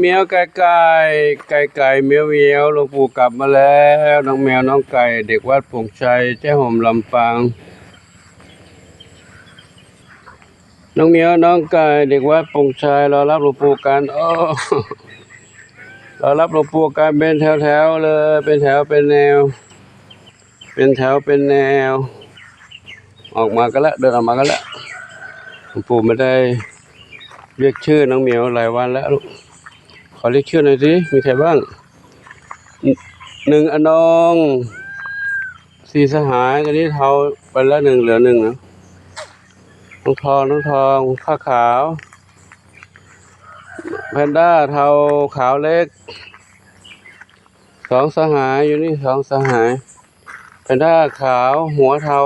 เมียวไก่ไก่ไก่ไก่เมียวเมียวหลวงปู่กลับมาแล้วน้องแมวน้องไก่เด็กวัดผงชัยเจ้าห่มลำปางน้องเมียวน้องไก่เด็กวัดผงชัยรอรับหลวงปู่กันโอ้รอรับหลวงปู่กันเป็นแถวแถวๆเลย เป็นแถวเป็นแนว เป็นแถวเป็นแนว ออกมากันแล้วเดินออกมากันแล้วหลวงปู่ไม่ได้เรียกชื่อน้องเหมียวหลายวันแล้วลูก ขอเรียกชื่อหน่อยสิมีใครบ้างหนึ่งอนองสี่สหายตอนนี้เทาไปแล้วหนึ่งเหลือหนึ่งนะน้องทองน้องทองผ้าขาวแพนด้าเทาขาวเล็กสองสหายอยู่นี่สองสหายแพนด้าขาวหัวเทา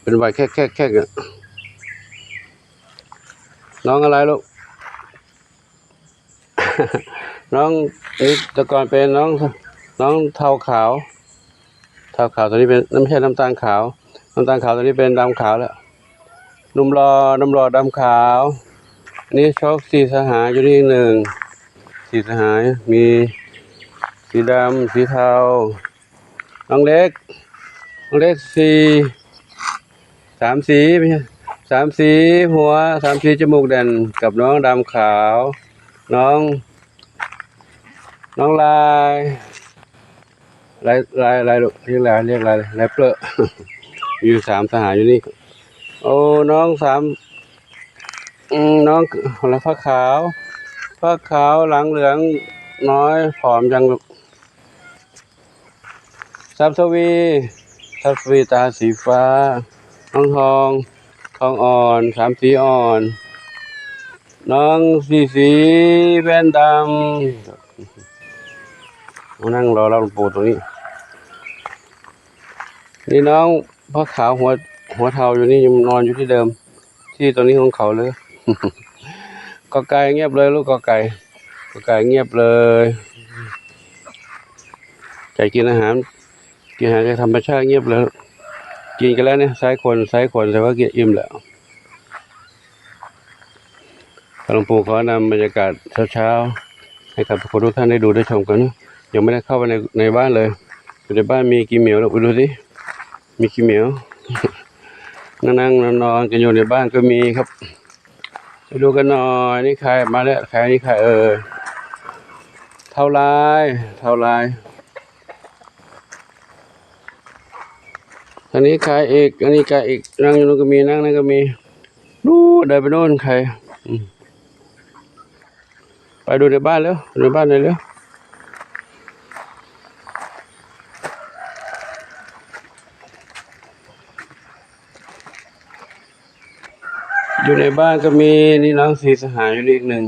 เป็นใบแค่แค่แค่อะ น้องอะไรลูก น้องนี่แต่ก่อนเป็นน้อง น้องเทาขาว เทาขาวตอนนี้เป็นไม่ใช่น้ำตาลขาว น้ำตาลขาวตอนนี้เป็นดำขาวแล้วนุ่มรอน้ำรอดำขาว นี่ชอบสีสหายอยู่นี่หนึ่ง สีสหายมีสีดำสีเทา น้องเล็ก น้องเล็กสีสามสีไม่ใช่ สามสีหัวสามสีจมูกแดนกับน้องดำขาว น้อง น้องลายลายลายลายลูกเรียกลายเรียกลายลายเปลือะอยู่สามสหายอยู่นี่โอ้น้องสามน้องอะไรผ้าขาวผ้าขาวหลังเหลืองน้อยผอมจังลูกซับสวีซับสวีตาสีฟ้าน้องทอง ทองอ่อนสามสีอ่อน น้องสีสีแว่นดำมานั่งรอเรับหลวงปู่ตรงนี้ นี่น้องพระขาวหัวหัวเทาอยู่นี่ยังนอนอยู่ที่เดิม ที่ตรงนี้ของเขาเลยกอไก่เงียบเลยลูกกอไก่กอไก่เงียบเลยใจกินอาหารกินอาหารจากธรรมชาติเงียบเลย กินกันแล้วเนี่ยซ้ายคนซ้ายคนแต่ว่ากินอิ่มแล้วหลวงปู่ขอนำบรรยากาศเช้าๆให้กับคนทุกท่านได้ดูได้ชมกันนะยังไม่ได้เข้าไปในในบ้านเลยอยู่ในบ้านมีกี่เหมียวเราไปดูสิมีกี่เหมียวนั่งนั่งนอนนอนกันอยู่ในบ้านก็มีครับไปดูกันหน่อยนี่ใครมาแล้วใครนี่ใครเออเท่าไรเท่าไร อันนี้ใครอีก อันนี้ใครอีกนั่งอยู่นู้นก็มีนั่งนั่นก็มีดูเดินไปโน่นใครไปดูในบ้านแล้วดูในบ้านเลยแล้วอยู่ในบ้านก็มีนี่น้องสีสหายอยู่อีกหนึ่ง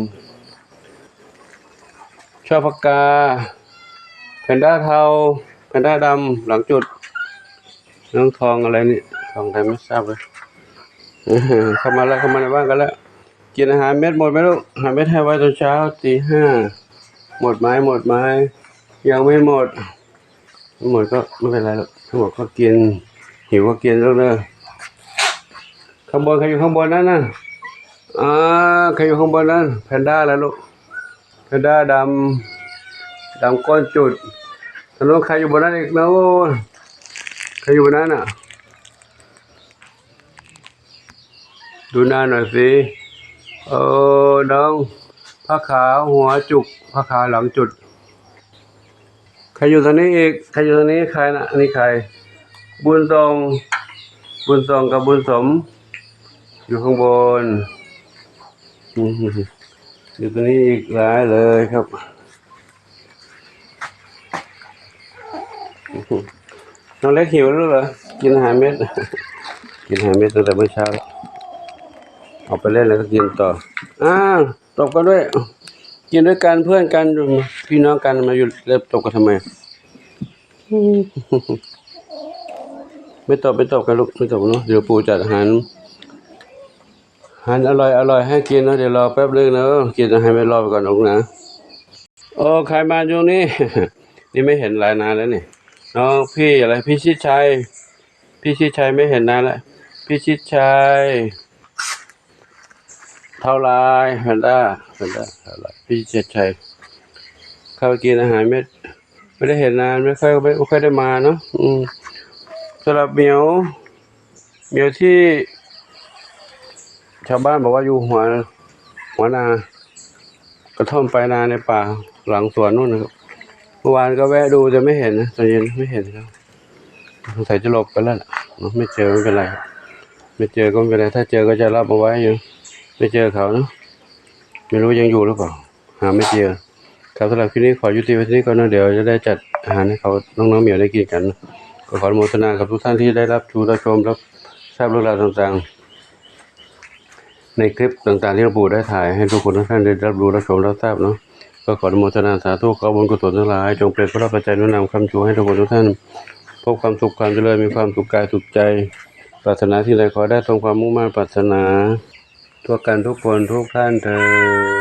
ชอบปากกาแพนด้าเทาแพนด้าดำหลังจุด น้องทองอะไรนี่ทองใครไม่ทราบเลยเข้ามาแล้วเข้ามาในบ้านกันแล้ว กินอาหารเม็ดหมดไหมลูกอาหารเม็ดให้ไว้ตอนเช้าตีห้าหมดไหมหมดไหมยังไม่หมดหมดก็ไม่เป็นไรหรอกถ้าหมดก็กินหิวก็กินแล้วเนอะข้างบนใครอยู่ข้างบนนั่นน่ะอ่าใครอยู่ข้างบนนั่นแพนด้าแล้วลูกแพนด้าดำดำก้อนจุดถนนใครอยู่บนนั้นอีกนะโอ้ ใครอยู่บนนั้นอะ ดูหน้าหน่อยสิเออน้องผ้าขาวหัวจุกผ้าขาวหลังจุด ใครอยู่ตรงนี้อีก ใครอยู่ตรงนี้ใครนะอันนี้ใคร บุญทรง บุญทรงกับบุญสม อยู่ข้างบนอยู่ตรงนี้อีกหลายเลยครับ น้องเล็กหิวแล้วเหรอกินอาหารเม็ด กินอาหารเม็ดตั้งแต่เมื่อเช้าแล้วเอาไปเล่นแล้วก็กินต่อ อ้าวตบกันด้วย กินด้วยกันเพื่อนกันพี่น้องกันมาอยู่เริ่มตบกันทำไม ไม่ตบไม่ตบกันลูกไม่ตบเนาะเดี๋ยวปู่จัดอาหารอาหารอร่อยอร่อยให้กินนะเดี๋ยวรอแป๊บนึงนะกินอาหารไม่รอไปก่อนลูกนะ โอ้ใครมาอยู่นี่ นี่ไม่เห็นหลายนานแล้วนี่ น้องพี่อะไรพี่ชิดชัย พี่ชิดชัยไม่เห็นนานแล้วพี่ชิดชัย เท่าลายแพนด้าแพนด้าเท่าลายพี่เจตชัย เข้าไปกินอาหารเม็ด ไม่ได้เห็นนานไม่ค่อยไม่ค่อยได้มาเนาะอืมสำหรับเหมียวเหมียวที่ ชาวบ้านบอกว่าอยู่หัวหัวนา กระท่อมปลายนาในป่าหลังสวนนู่นนะครับ มื่อวานก็แวะดูแต่ไม่เห็นนะตอนเย็นไม่เห็นครับสงสัยจะหลบไปแล้วเนะไม่เจอไม่เป็นไรไม่เจอก็ไม่เป็นไรถ้าเจอก็จะรับเอาไว้อยู่ไม่เจอเขาเนอะไม่รู้ยังอยู่หรือเปล่า หาไม่เจอครับสำหรับคลิปนี้ขอยุติไว้ที่นี้ก่อนนะเดี๋ยวจะได้จัดอาหารให้เขาน้องๆเหมียวได้กินกันนะก็ขออนุโมทนากับทุกท่านที่ได้รับชูรับชมรับทราบเรื่องราวต่างๆ ในคลิปต่างๆที่หลวงปู่ได้ถ่ายให้ทุกคนทุกท่านได้รับรู้รับชมรับทราบเนาะ ก็ขออนุโมทนาสาธุขอบุญกุศลทั้งหลาย จงเป็นพระปัจจัยนุนำคำชูให้ทุกคนทุกท่าน พบความสุขความเจริญมีความสุขกายสุขใจ ปรารถนาที่ใดขอได้ทรงความมุ่งมั่นปรารถนา ทั่วกันทุกคนทุกท่านเถิด